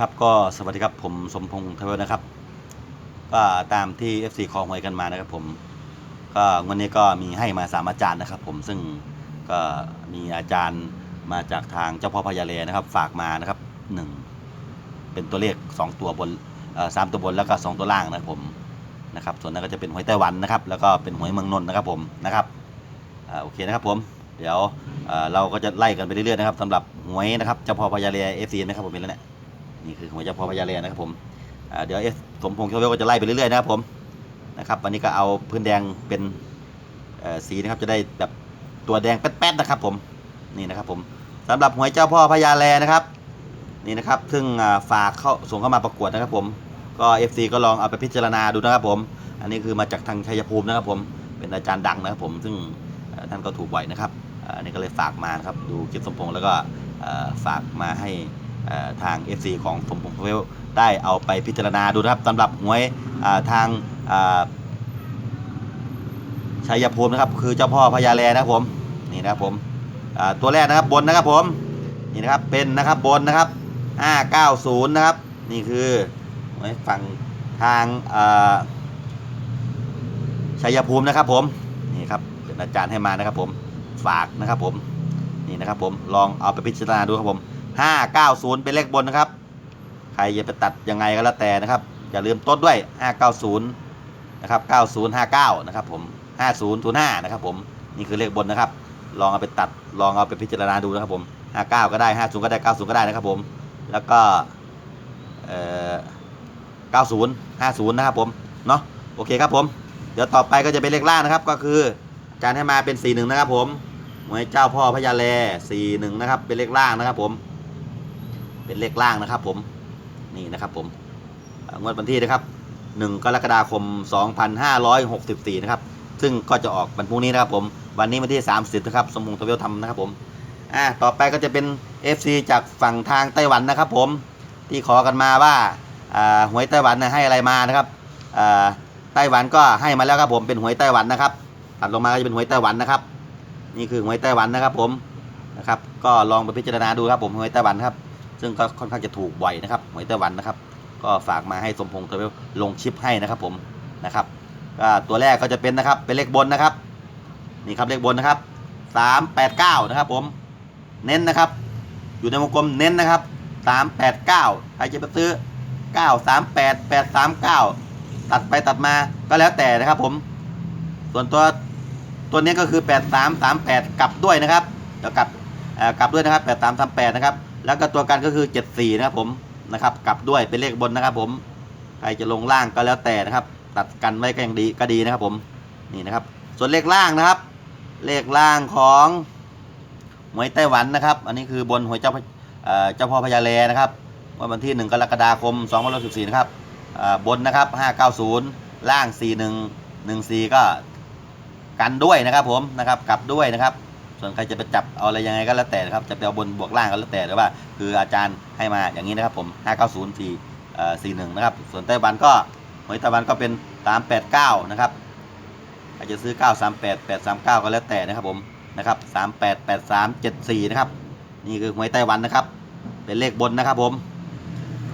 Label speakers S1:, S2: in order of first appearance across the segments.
S1: ครับก็สวัสดีครับผมสมพงษ์ทวลนะครับ ก็ตามที่ FC คอหวยกันมานะครับ ผม ก็วันนี้ก็มีให้มาสามอาจารย์นะครับ ผมซึ่งก็มีอาจารย์มาจากทางเจ้าพ่อพญาเลนะครับ ฝากมานะครับหนึ่งเป็นตัวเลข2ตัวบนสามตัวบนแล้วก็2ตัวล่างนะครับผมนะครับ ส่วนนั้นก็จะเป็นหวยไต้หวันนะครับ แล้วก็เป็นหวยเมืองนนท์นะครับผมนะครับอโอเคนะครับ ผม เดี๋ยวเอ่อเราก็จะไล่กันไปเรื่อยๆนะครับสำหรับหวยนะครับเจ้าพ่อพญาเลเอฟซีนะครับผมเป็นแล้วเนี่ย นี่คือหวยเจ้าพ่อพญาเลนะครับผมเดี๋ยวเอสสมพงษ์เชเวลก็จะไล่ไปเรื่อยๆนะครับผมนะครับวันนี้ก็เอาพื้นแดงเป็นสีนะครับจะได้แบบตัวแดงแป๊ดๆนะครับผมนี่นะครับผมสำหรับหวยเจ้าพ่อพญาแลนะครับนี่นะครับซึ่งฝากเข้าส่งเข้ามาประกวดนะครับผมก็ FC ก็ลองเอาไปพิจารณาดูนะครับผม อันนี้คือมาจากทางชัยภูมินะครับผมเป็นอาจารย์ดังนะครับผมซึ่งท่านก็ถูกบ่อยนะครับอันนี้ก็เลยฝากมานะครับดูคลิปสมพงษ์แล้วก็ฝากมาให้ ทาง FC ของสมพงษ์เวลได้เอาไปพิจารณาดูนะครับสำหรับหวยทางชัยภูมินะครับ คือเจ้าพ่อพญาแลนะครับผมนี่นะครับผมตัวแรกนะครับบนนะครับผมนี่นะครับเป็นนะครับบนนะครับ 590 นะครับ นี่คือหวยฝั่งทางชัยภูมินะครับผมนี่ครับอาจารย์ให้มานะครับผมฝากนะครับผมนี่นะครับผมลองเอาไปพิจารณาดูครับผม 590 เป็นเลขบนนะครับ ใครจะไปตัดยังไงก็แล้วแต่นะครับ อย่าลืมต้นด้วย 590 นะครับ 9059 นะครับผม 5005 นะครับผม นี่คือเลขบนนะครับ ลองเอาไปตัด ลองเอาไปพิจารณาดูนะครับผม 59 ก็ได้ 50 ก็ได้ 90 ก็ได้นะครับผม แล้วก็เอ่อ90 50 นะครับผม เนาะโอเคครับผม เดี๋ยวต่อไปก็จะเป็นเลขล่างนะครับ ก็คืออาจารย์ให้มาเป็น 41 นะครับผมหวยเจ้าพ่อพญาแล41 นะครับ เป็นเลขล่างนะครับผม เป็นเลขล่างนะครับผมนี่นะครับผมงวดวันที่นะครับ 1 กรกฎาคม 2564 นะครับ ซึ่งก็จะออกวันพรุ่งนี้นะครับผมวันนี้วันที่ 30 นะครับ สมมงทวลทำนะครับผมอ่าต่อไปก็จะเป็น FC จากฝั่งทางไต้หวันนะครับผมที่ขอกันมาว่าอ่าหวยไต้หวันนะให้อะไรมานะครับอ่าไต้หวันก็ให้มาแล้วครับผมเป็นหวยไต้หวันนะครับตัดลงมาก็จะเป็นหวยไต้หวันนะครับ นี่คือหวยไต้หวันนะครับผมนะครับ ก็ลองไปพิจารณาดูครับผมหวยไต้หวันครับ ซึ่งก็ค่อนข้างจะถูกบ่อยนะครับหวยไต้หวันนะครับ ก็ฝากมาให้สมพงษ์ตัวเวลลงชิปให้นะครับผมนะครับก็ตัวแรกก็จะเป็นนะครับเป็นเลขบนนะครับนี่ครับเลขบนนะครับสามแปดเก้านะครับผมเน้นนะครับ อยู่ในวงกลมเน้นนะครับสามแปดเก้าใครจะไปซื้อเก้าสามแปดแปดสามเก้าตัดไปตัดมาก็แล้วแต่นะครับผม ส่วนตัวตัวนี้ก็คือแปดสามสามแปดกลับด้วยนะครับเดี๋ยวกลับเอ่อกลับด้วยนะครับแปดสามสามแปดนะครับ แล้วก็ตัวกันก็คือเจ็ดสี่นะครับผมนะครับ กลับด้วยเป็นเลขบนนะครับผมใครจะลงล่างก็แล้วแต่นะครับ ตัดกันไว้ก็ยังดีก็ดีนะครับผมนี่นะครับ ส่วนเลขล่างนะครับ เลขล่างของหวยไต้หวันนะครับ อันนี้คือบนหวยเจ้าพเอ่อเจ้าพ่อพญาแลนะครับวันที่ 1 กรกฎาคม2514นะครับเอ่อบนนะครับ 590 ล่าง 41 14 ก็กันด้วยนะครับผมนะครับกลับด้วยนะครับ ส่วนใครจะไปจับเอาอะไรยังไงก็แล้วแต่นะครับจะไปเอาบนบวกล่างก็แล้วแต่หรือว่า คืออาจารย์ให้มาอย่างนี้นะครับผม 590 4เอ่อ41นะครับส่วนไต้หวันก็หวยไต้หวันก็เป็น 389นะครับอาจจะซื้อ 938 839 ก็แล้วแต่นะครับผมนะครับ38 83 74นะครับนี่คือหวยไต้หวันนะครับเป็นเลขบนนะครับผม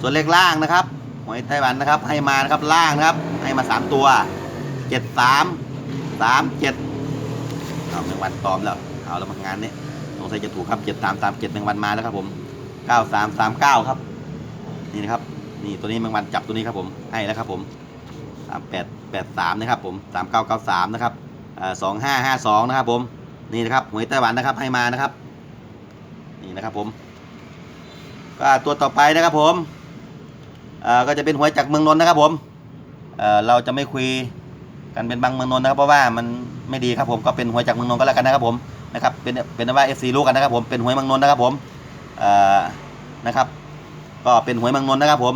S1: ส่วนเลขล่างนะครับหวยไต้หวันนะครับให้มานะครับล่างนะครับให้มา 3 ตัว 73 37เอาแมงวันตอมแล้ว เอาแล้วมางานนี้สงสัยจะถูกครับ73 37แมงวันมาแล้วครับผม9339ครับ นี่นะครับ นี่ตัวนี้แมงวันจับตัวนี้ครับผมให้แล้วครับผมสามแปดแปดสามนะครับผมสามเก้าเก้าสามนะครับสองห้าห้าสองนะครับผมนี่นะครับหวยไต้หวันนะครับให้มานะครับ นี่นะครับผม ก็ตัวต่อไปนะครับผมก็จะเป็นหวยจากเมืองนนท์นะครับผมเเราจะไม่คุยกันเป็นบางเมืองนนท์นะครับเพราะว่ามันไม่ดีครับผมก็เป็นหวยจากเมืองนนท์ก็แล้วกันนะครับผม นะครับเป็นเป็นว่าเอฟซีรู้กันนะครับผมเป็นหวยมืองนน์นะครับผมนะครับ ก็เป็นหวยมืองนน์นะครับผม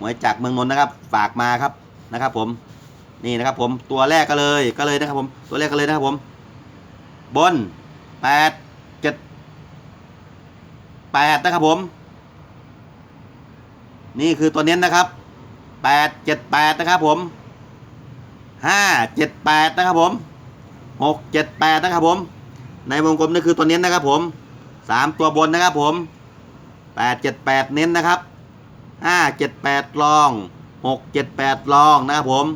S1: หวยจากเมืองนน์นะครับฝากมาครับนะครับผมนี่นะครับผมตัวแรกก็เลยก็เลยนะครับผมตัวแรกก็เลยนะครับผม บนแปดเจ็ดแปดนะครับผม นี่คือตัวเน้นนะครับแปดเจ็ดแปดนะครับผมห้าเจ็ดแปดนะครับผมหกเจ็ดแปดนะครับผม ในวงกลมนี่คือตัวเน้นนะครับผมสามตัวบนนะครับผมแปดเจ็ดแปดเน้นนะครับห้าเจ็ดแปดลองหกเจ็ดแปดลองนะครับผม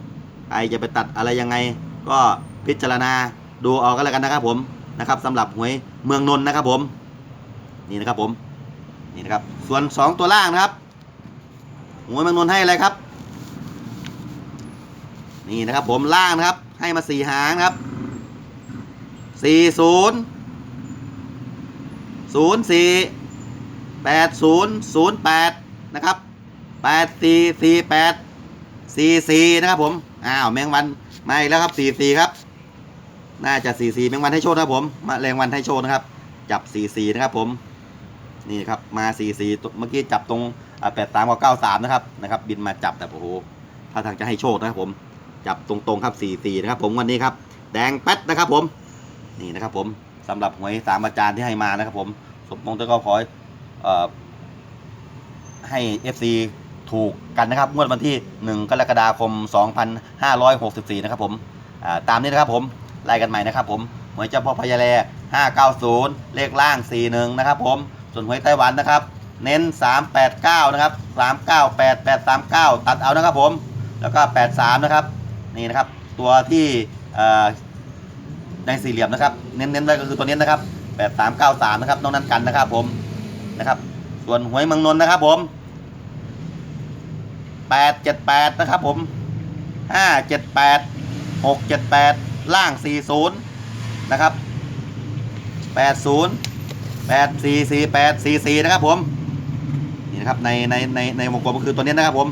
S1: ใครจะไปตัดอะไรยังไง ก็พิจารณาดูเอาก็แล้วกันนะครับผมนะครับสำหรับหวยเมืองนนท์นะครับผมนี่นะครับผมนี่นะครับส่วนสองตัวล่างนะครับหวยเมืองนนท์ให้อะไรครับ นี่นะครับผมล่างนะครับให้มาสี่หางนะครับ สี่ศูนย์ศูนย์สี่แปดศูนย์ศูนย์แปดนะครับแปดสี่สี่แปดสี่สี่นะครับผม อ้าวแมงวันมาอีกแล้วครับสี่สี่ครับ น่าจะสี่สี่แมงวันให้โชคนะครับผม มาแรงวันให้โชคนะครับ จับสี่สี่นะครับผม นี่ครับมาสี่สี่เมื่อกี้จับตรงแปดสามกับเก้าสามนะครับนะครับ บินมาจับแต่โอ้โหถ้าทางจะให้โชคนะครับผม จับตรงๆครับสี่สี่นะครับผมวันนี้ครับ แดงแป๊ดนะครับผม นี่นะครับผมสำหรับหวยสามอาจารย์ที่ให้มานะครับ ผมสมพงษ์ก็ขอเอ่อให้ FC ถูกกันนะครับงวดวันที่ 1 กรกฎาคม 2564 นะครับผมตามนี้นะครับผมไล่กันใหม่นะครับผมหวยเจ้าพ่อพญาแล590 เลขล่าง 41 นะครับผมส่วนหวยไต้หวันนะครับ เน้น 389 นะครับ 398 839 ตัดเอานะครับผมแล้วก็ 83 นะครับ นี่นะครับ ตัวที่เอ่อ ในสี่เหลี่ยมนะครับ เน้นๆไว้ก็คือตัวนี้นะครับ8393นะครับนอกนั้นกันนะครับผมนะครับ ส่วนหวยมืองนนนะครับผม878นะครับผม578 678ล่าง40นย์นะครับ80 8448 44นะครับผมนี่นะครับในในในในวงกลมก็คือตัวนี้นะครับผม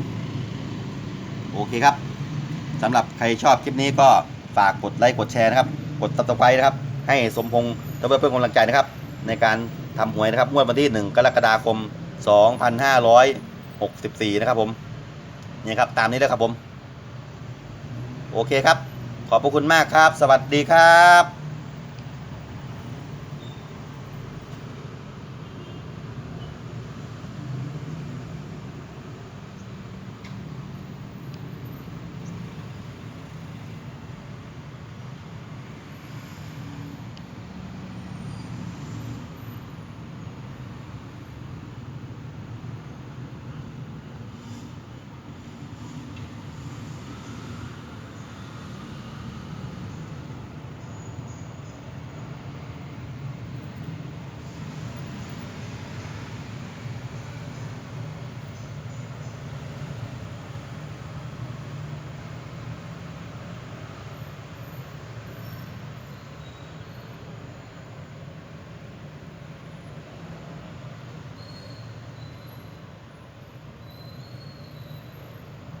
S1: โอเคครับสำหรับใครชอบคลิปนี้ก็ฝากกดไลค์กดแชร์นะครับ กดติดต่อไปนะครับ ให้สมพงษ์เพื่อเพิ่มกำลังใจนะครับ ในการทำหวยนะครับงวดวันที่ 1 กรกฎาคม 2564 นะครับผมนี่ครับตามนี้เลยครับผม โอเคครับ ขอบพระคุณมากครับ สวัสดีครับ